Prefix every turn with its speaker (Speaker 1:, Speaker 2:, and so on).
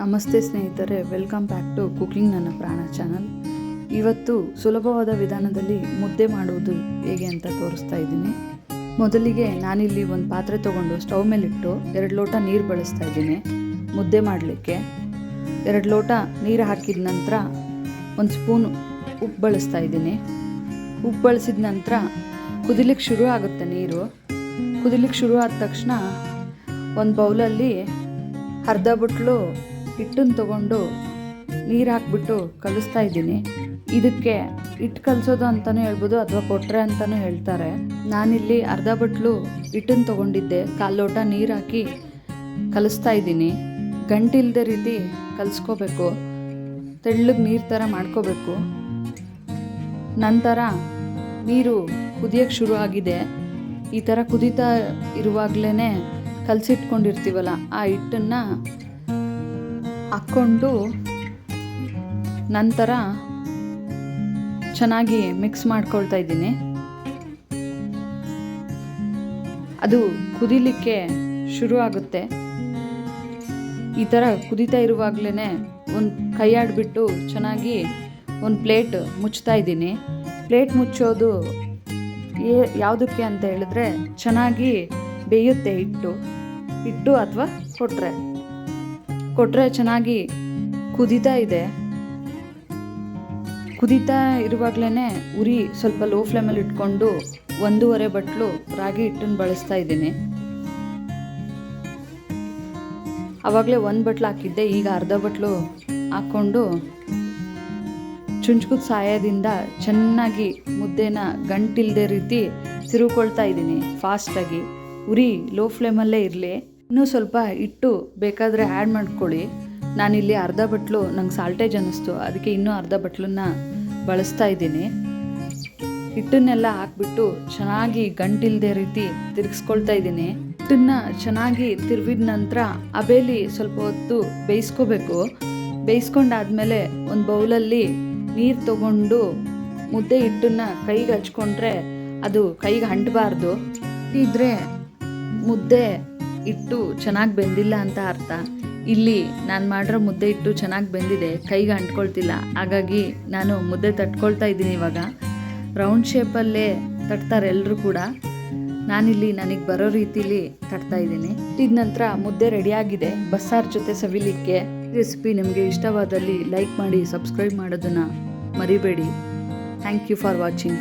Speaker 1: ನಮಸ್ತೆ ಸ್ನೇಹಿತರೆ welcome back to cooking ನನ್ನ ಪ್ರಾಣ ಚಾನಲ್ ಇವತ್ತು ಸುಲಭವಾದ ವಿಧಾನದಲ್ಲಿ ಮುದ್ದೆ ಮಾಡುವುದು ಹೇಗೆ ಅಂತ ತೋರಿಸ್ತಾ ಇದ್ದೀನಿ. ಮೊದಲಿಗೆ ನಾನಿಲ್ಲಿ ಒಂದು ಪಾತ್ರೆ ತೊಗೊಂಡು ಸ್ಟವ್ ಮೇಲಿಟ್ಟು ಎರಡು ಲೋಟ ನೀರು ಬಳಸ್ತಾ ಇದ್ದೀನಿ ಮುದ್ದೆ ಮಾಡಲಿಕ್ಕೆ. ಎರಡು ಲೋಟ ನೀರು ಹಾಕಿದ ನಂತರ ಒಂದು ಸ್ಪೂನ್ ಉಪ್ಪು ಬಳಸ್ತಾ ಇದ್ದೀನಿ. ಉಪ್ಪು ಬಳಸಿದ ನಂತರ ಕುದಿಲಿಕ್ಕೆ ಶುರು ಆಗುತ್ತೆ ನೀರು. ಕುದಿಲಿಕ್ಕೆ ಶುರು ಆದ ತಕ್ಷಣ ಒಂದು ಬೌಲಲ್ಲಿ ಅರ್ಧ ಬಟ್ಲು ಹಿಟ್ಟನ್ನು ತಗೊಂಡು ನೀರು ಹಾಕ್ಬಿಟ್ಟು ಕಲಿಸ್ತಾ ಇದ್ದೀನಿ. ಇದಕ್ಕೆ ಹಿಟ್ಟು ಕಲಿಸೋದು ಅಂತಲೂ ಹೇಳ್ಬೋದು ಅಥವಾ ಕೊಟ್ಟರೆ ಅಂತಲೂ ಹೇಳ್ತಾರೆ. ನಾನಿಲ್ಲಿ ಅರ್ಧ ಬಟ್ಲು ಹಿಟ್ಟನ್ನು ತೊಗೊಂಡಿದ್ದೆ. ಕಾಲು ಲೋಟ ನೀರು ಹಾಕಿ ಕಲಿಸ್ತಾ ಇದ್ದೀನಿ. ಗಂಟಿಲ್ದ ರೀತಿ ಕಲಿಸ್ಕೋಬೇಕು. ತೆಳ್ಳಗೆ ನೀರು ಥರ ಮಾಡ್ಕೋಬೇಕು. ನಂತರ ನೀರು ಕುದಿಯೋಕ್ಕೆ ಶುರು ಆಗಿದೆ. ಈ ಥರ ಕುದೀತಾ ಇರುವಾಗಲೇ ಕಲಸಿಟ್ಕೊಂಡಿರ್ತೀವಲ್ಲ, ಆ ಹಿಟ್ಟನ್ನು ಹಾಕ್ಕೊಂಡು ನಂತರ ಚೆನ್ನಾಗಿ ಮಿಕ್ಸ್ ಮಾಡ್ಕೊಳ್ತಾ ಇದ್ದೀನಿ. ಅದು ಕುದಿಲಿಕ್ಕೆ ಶುರು ಆಗುತ್ತೆ. ಈ ಥರ ಕುದಿತಾ ಇರುವಾಗಲೇ ಒಂದು ಕೈ ಆಡಿಬಿಟ್ಟು ಚೆನ್ನಾಗಿ ಒಂದು ಪ್ಲೇಟ್ ಮುಚ್ತಾ ಇದ್ದೀನಿ. ಪ್ಲೇಟ್ ಮುಚ್ಚೋದು ಏ ಯಾವುದಕ್ಕೆ ಅಂತ ಹೇಳಿದ್ರೆ ಚೆನ್ನಾಗಿ ಬೇಯುತ್ತೆ ಹಿಟ್ಟು. ಹಿಟ್ಟು ಅಥವಾ ಕೊಟ್ರೆ. ಕೊಟ್ರೆ ಚೆನ್ನಾಗಿ ಕುದೀತಾ ಇದೆ. ಕುದೀತಾ ಇರುವಾಗಲೇ ಉರಿ ಸ್ವಲ್ಪ ಲೋ ಫ್ಲೇಮಲ್ಲಿ ಇಟ್ಕೊಂಡು ಒಂದೂವರೆ ಬಟ್ಲು ರಾಗಿ ಹಿಟ್ಟನ್ನು ಬಳಸ್ತಾ ಇದ್ದೀನಿ. ಆವಾಗಲೇ ಒಂದು ಬಟ್ಲು ಹಾಕಿದ್ದೆ, ಈಗ ಅರ್ಧ ಬಟ್ಲು ಹಾಕ್ಕೊಂಡು ಚುಂಚ್ಕದ ಸಹಾಯದಿಂದ ಚೆನ್ನಾಗಿ ಮುದ್ದೆನ ಗಂಟಿಲ್ಲದೆ ರೀತಿ ತಿರುಕೊಳ್ತಾ ಇದ್ದೀನಿ ಫಾಸ್ಟಾಗಿ ಉರಿ ಲೋ ಫ್ಲೇಮಲ್ಲೇ ಇರಲಿ. ಇನ್ನೂ ಸ್ವಲ್ಪ ಹಿಟ್ಟು ಬೇಕಾದರೆ ಆ್ಯಡ್ ಮಾಡ್ಕೊಳ್ಳಿ. ನಾನಿಲ್ಲಿ ಅರ್ಧ ಬಟ್ಲು ನಂಗೆ ಸಾಲ್ಟೇಜ್ ಅನ್ನಿಸ್ತು. ಅದಕ್ಕೆ ಇನ್ನೂ ಅರ್ಧ ಬಟ್ಲನ್ನ ಬಳಸ್ತಾ ಇದ್ದೀನಿ. ಹಿಟ್ಟನ್ನೆಲ್ಲ ಹಾಕ್ಬಿಟ್ಟು ಚೆನ್ನಾಗಿ ಗಂಟಿಲ್ದೇ ರೀತಿ ತಿರುಗಿಸ್ಕೊಳ್ತಾ ಇದ್ದೀನಿ. ಹಿಟ್ಟನ್ನ ಚೆನ್ನಾಗಿ ತಿರುವಿದ ನಂತರ ಅಬೇಲಿ ಸ್ವಲ್ಪ ಹೊತ್ತು ಬೇಯಿಸ್ಕೋಬೇಕು. ಬೇಯಿಸ್ಕೊಂಡಾದ್ಮೇಲೆ ಒಂದು ಬೌಲಲ್ಲಿ ನೀರು ತಗೊಂಡು ಮುದ್ದೆ ಹಿಟ್ಟನ್ನ ಕೈಗೆ ಹಚ್ಕೊಂಡ್ರೆ ಅದು ಕೈಗೆ ಅಂಟಬಾರ್ದು. ಇದ್ರೆ ಮುದ್ದೆ ಹಿಟ್ಟು ಚೆನ್ನಾಗಿ ಬೆಂದಿಲ್ಲ ಅಂತ ಅರ್ಥ. ಇಲ್ಲಿ ನಾನು ಮಾಡಿರೋ ಮುದ್ದೆ ಇಟ್ಟು ಚೆನ್ನಾಗಿ ಬೆಂದಿದೆ, ಕೈಗೆ ಅಂಟ್ಕೊಳ್ತಿಲ್ಲ. ಹಾಗಾಗಿ ನಾನು ಮುದ್ದೆ ತಟ್ಕೊಳ್ತಾ ಇದ್ದೀನಿ ಇವಾಗ. ರೌಂಡ್ ಶೇಪಲ್ಲೇ ತಟ್ತಾರೆ ಎಲ್ಲರೂ ಕೂಡ. ನಾನಿಲ್ಲಿ ನನಗೆ ಬರೋ ರೀತಿಲಿ ತಟ್ತಾ ಇದ್ದೀನಿ. ಇದ ನಂತರ ಮುದ್ದೆ ರೆಡಿಯಾಗಿದೆ ಬಸ್ಸಾರ್ ಜೊತೆ ಸವಿಲಿಕ್ಕೆ ರೆಸಿಪಿ ನಿಮಗೆ ಇಷ್ಟವಾದಲ್ಲಿ ಲೈಕ್ ಮಾಡಿ ಸಬ್ಸ್ಕ್ರೈಬ್ ಮಾಡೋದನ್ನು ಮರಿಬೇಡಿ. Thank you for watching